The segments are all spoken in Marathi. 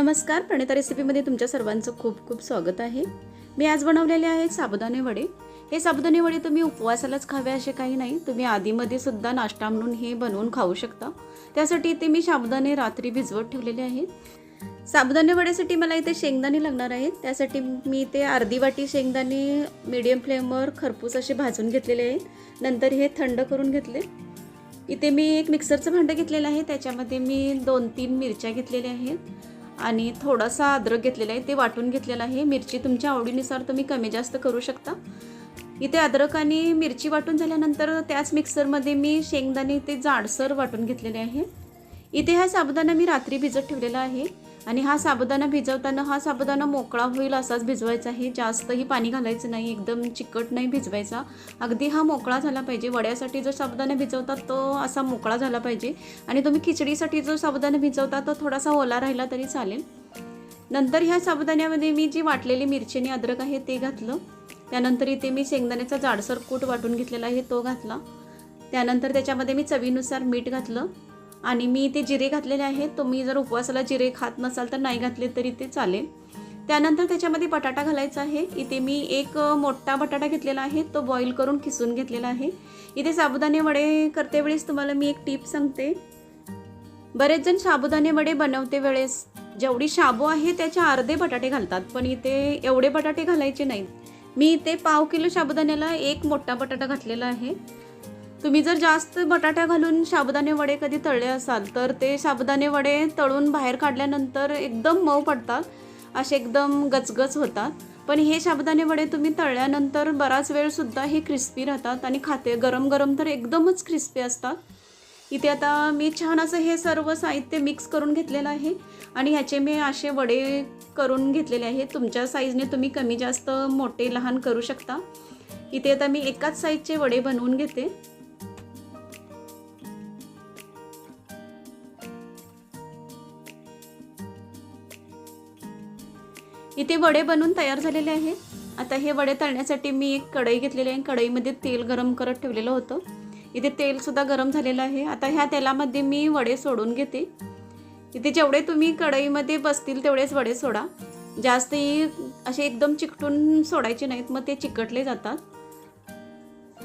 नमस्कार प्रणिता रेसिपीमध्ये तुमच्या सर्वांचं खूप खूप स्वागत आहे. मी आज बनवलेले आहेत साबुदाणे वडे. हे साबुदाणे वडे तुम्ही उपवासालाच खावे असे काही नाही. तुम्ही आधीमध्ये सुद्धा नाश्ता म्हणून हे बनवून खाऊ शकता. त्यासाठी इथे मी साबुदाणे रात्री भिजवत ठेवलेले आहेत. साबुदाणे वड्यासाठी मला इथे शेंगदाणे लागणार आहेत. त्यासाठी मी इथे अर्धी वाटी शेंगदाणे मीडियम फ्लेमवर खरपूस असे भाजून घेतलेले आहेत. नंतर हे थंड करून घेतले. इथे मी एक मिक्सरचं भांडं घेतलेलं आहे. त्याच्यामध्ये मी दोन तीन मिरच्या घेतलेल्या आहेत. आणि थोडासा अद्रक घेतलेला आहे ते वाटून घेतलेलं आहे. मिरची तुमच्या आवडीनुसार तुम्ही कमी जास्त करू शकता. इथे अद्रक आणि मिरची वाटून झाल्यानंतर त्याच मिक्सरमध्ये मी शेंगदाणे ते जाडसर वाटून घेतलेले आहे. इथे हा साबुदाणा मी रात्री भिजत ठेवलेला आहे. आणि हा साबुदाणा भिजवताना हा साबुदाणा मोकळा होईल असाच भिजवायचा. आहे जास्तही पाणी घालायचं नाही एकदम चिकट नाही भिजवायचा. अगदी हा मोकळा झाला पाहिजे. वड्यासाठी जो साबुदाणा भिजवतात तो असा मोकळा झाला पाहिजे. आणि तुम्ही खिचडीसाठी जो साबुदाणा भिजवता तो थोडासा ओला राहिला तरी चालेल. नंतर ह्या साबुदाण्यामध्ये मी जी वाटलेली मिरची आणि अद्रक आहे ते घातलं. त्यानंतर इथे मी शेंगदाण्याचा जाडसर कूट वाटून घेतलेला आहे तो घातला. त्यानंतर त्याच्यामध्ये मी चवीनुसार मीठ घातलं. आणि मी इथे जिरे घातलेले आहेत. तुम्ही जर उपवासाला जिरे खात नसाल तर नाही घातले तरी ते चालेल. त्यानंतर त्याच्यामध्ये बटाटा घालायचा आहे. इथे मी एक मोठा बटाटा घेतलेला आहे. तो बॉईल करून खिसून घेतलेला आहे. इथे साबुदाणे वडे करते वेळेस तुम्हाला मी एक टीप सांगते. बरेच जण साबुदाणे वडे बनवते वेळेस. जेवढी शाबू आहे त्याच्या अर्धे बटाटे घालतात. पण इथे एवढे बटाटे घालायचे नाहीत. मी इथे पाव किलो साबुदाण्याला एक मोठा बटाटा घातलेला आहे. तुम्ही जर जास्त बटाट्या घालून साबुदाणे वडे कधी तळले असाल तर ते साबुदाणे वडे तळून बाहेर काढल्यानंतर एकदम मऊ पडतात असे एकदम गचगच होतात. पण हे साबुदाणे वडे तुम्ही तळल्यानंतर बराच वेळसुद्धा हे क्रिस्पी राहतात आणि खाते गरम गरम तर एकदमच क्रिस्पी असतात. इथे आता मी छान असं हे सर्व साहित्य मिक्स करून घेतलेलं आहे आणि ह्याचे मी असे वडे करून घेतलेले आहेत. तुमच्या साईजने तुम्ही कमी जास्त मोठे लहान करू शकता. इथे आता मी एकाच साईजचे वडे बनवून घेते. इथे वडे बनवून तयार झालेले आहेत आता हे वडे तळण्यासाठी मी एक कढई घेतलेली आहे कढईमध्ये तेल गरम करत ठेवलेलं होतं. इथे तेलसुद्धा गरम झालेलं आहे. आता ह्या तेलामध्ये मी वडे सोडून घेते. इथे जेवढे तुम्ही कढईमध्ये बसतील तेवढेच वडे सोडा. जास्तही असे एकदम चिकटून सोडायचे नाहीत मग ते चिकटले जातात.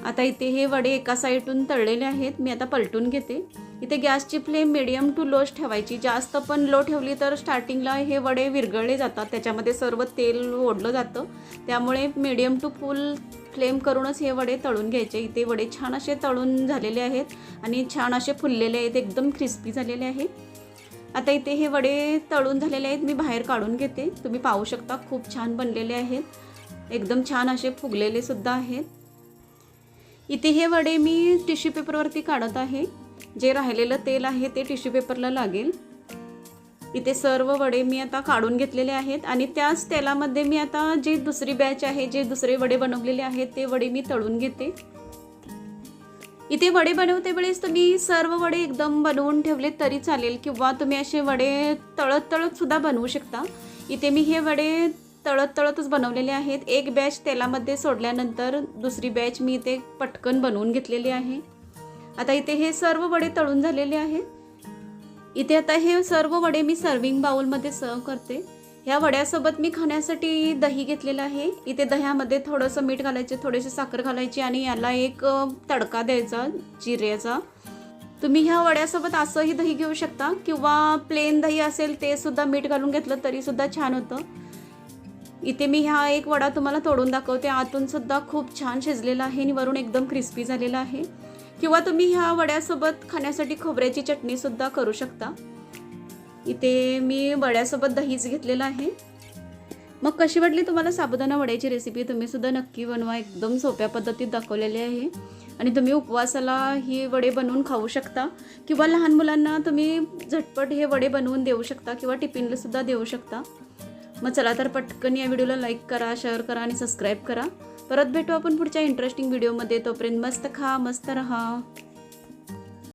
आता इथे हे वडे एका साईडून तळलेले आहेत. मी आता पलटून घेते. इथे गॅसची फ्लेम मिडियम टू लोच ठेवायची. जास्त पण लो ठेवली तर स्टार्टिंगला हे वडे विरघळले जातात. त्याच्यामध्ये सर्व तेल ओढलं जातं. त्यामुळे मिडियम टू फुल फ्लेम करूनच हे वडे तळून घ्यायचे. इथे वडे छान असे तळून झालेले आहेत आणि छान असे फुललेले आहेत. एकदम क्रिस्पी झालेले आहेत आता इथे हे वडे तळून झालेले आहेत. मी बाहेर काढून घेते. तुम्ही पाहू शकता खूप छान बनलेले आहेत. एकदम छान असे फुगलेले सुद्धा आहेत. इथे हे वडे मी टिश्यू पेपरवरती काढत आहे. जे राहिलेलं तेल आहे ते टिश्यू पेपरला लागेल. इथे सर्व वडे मी आता काढून घेतलेले आहेत आणि त्याच तेलामध्ये मी आता जे दुसरी बॅच आहे जे दुसरे वडे बनवलेले आहेत ते वडे मी तळून घेते. इथे वडे बनवते वेळेस तुम्ही सर्व वडे एकदम बनवून ठेवले तरी चालेल किंवा तुम्ही असे वडे तळत तळत सुद्धा बनवू शकता. इथे मी हे वडे तळत तळतच बनवलेले आहेत. एक बॅच तेलामध्ये सोडल्यानंतर दुसरी बॅच मी इथे पटकन बनवून घेतलेली आहे. आता इथे हे सर्व वडे तळून झालेले आहेत. इथे आता हे सर्व वडे मी सर्विंग बाउलमध्ये सर्व करते. ह्या वड्यासोबत मी खाण्यासाठी दही घेतलेलं आहे. इथे दह्यामध्ये थोडंसं मीठ घालायचे थोडेसे साखर घालायची आणि याला एक तडका द्यायचा जिऱ्याचा. तुम्ही ह्या वड्यासोबत असंही दही घेऊ शकता किंवा प्लेन दही असेल ते सुद्धा मीठ घालून घेतलं तरीसुद्धा छान होतं. इथे मी हा एक वडा तुम्हाला तोडून दाखवते. आतून सुद्धा खूप छान शिजलेला आहे. आणि वरून एकदम क्रिस्पी झालेला आहे. किंवा तुम्ही ह्या वड्यासोबत खाण्यासाठी खोबऱ्याची चटणीसुद्धा करू शकता. इथे मी वड्यासोबत दहीच घेतलेलं आहे. मग कशी वाटली तुम्हाला साबुदाणा वड्याची रेसिपी तुम्हीसुद्धा नक्की बनवा. एकदम सोप्या पद्धतीत दाखवलेली आहे. आणि तुम्ही उपवासाला ही वडे बनवून खाऊ शकता. किंवा लहान मुलांना तुम्ही झटपट हे वडे बनवून देऊ शकता किंवा टिफिनलासुद्धा देऊ शकता. मग चला तर पटकन या व्हिडिओला लाईक करा शेअर करा आणि सबस्क्राईब करा. परत भेटू आपण पुढच्या इंटरेस्टिंग व्हिडिओमध्ये तोपर्यंत मस्त खा मस्त रहा.